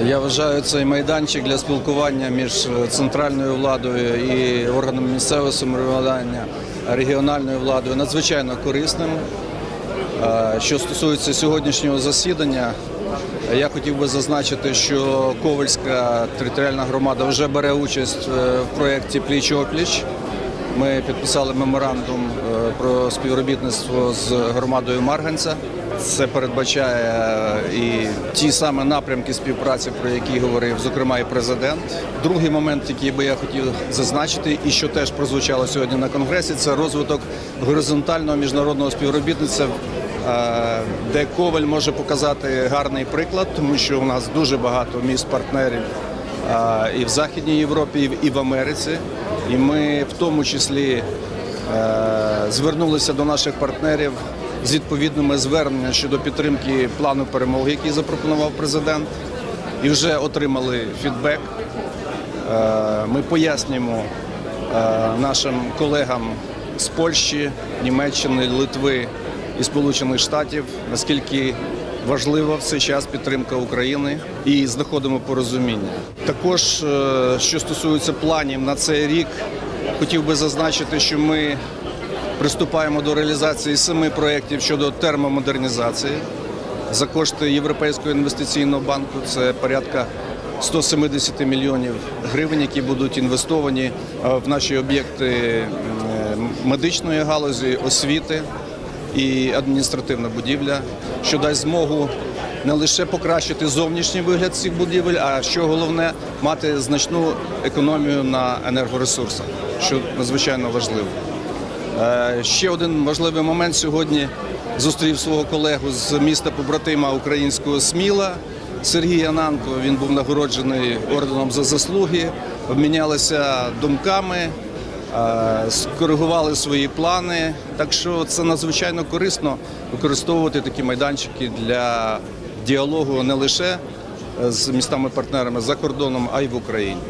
Я вважаю цей майданчик для спілкування між центральною владою і органами місцевого самоврядування, регіональною владою надзвичайно корисним. Е, Що стосується сьогоднішнього засідання, я хотів би зазначити, що Ковальська територіальна громада вже бере участь е, в проєкті Пліч опліч. Ми підписали меморандум е, про співробітництво з громадою Марганця. Це передбачає е, і ті саме напрямки співпраці, про які говорив, зокрема, і президент. Другий момент, який би я хотів зазначити, і що теж прозвучало сьогодні на конгресі, це розвиток горизонтального міжнародного співробітництва, е, де Коваль може показати гарний приклад, тому що у нас дуже багато міст партнерів і в Західній Європі, і в- Америці. І ми в тому числі е, звернулися до наших партнерів з відповідними зверненнями щодо підтримки плану перемоги, який запропонував президент, і вже отримали фідбек. Е, Ми пояснюємо е, нашим колегам з Польщі, Німеччини, Литви і Сполучених Штатів, наскільки важлива в цей час підтримка України і знаходимо порозуміння. Також, е, що стосується планів на цей рік, хотів би зазначити, що ми приступаємо до реалізації семи проєктів щодо термомодернізації за кошти Європейського інвестиційного банку. Це порядка 170 мільйонів гривень, які будуть інвестовані е, в наші об'єкти е, медичної галузі, освіти і адміністративна будівля, що дасть змогу не лише покращити зовнішній вигляд цих будівель, а що головне мати значну економію на енергоресурсах, що надзвичайно важливо. Е, Ще один важливий момент сьогодні зустрів свого колегу з міста побратима українського Сміла Сергія Нанко. Він був нагороджений орденом за заслуги. Обмінялися думками, е, скоригували свої плани. Так що це надзвичайно корисно використовувати такі майданчики для діалогу не лише з містами-партнерами за кордоном, а й в Україні.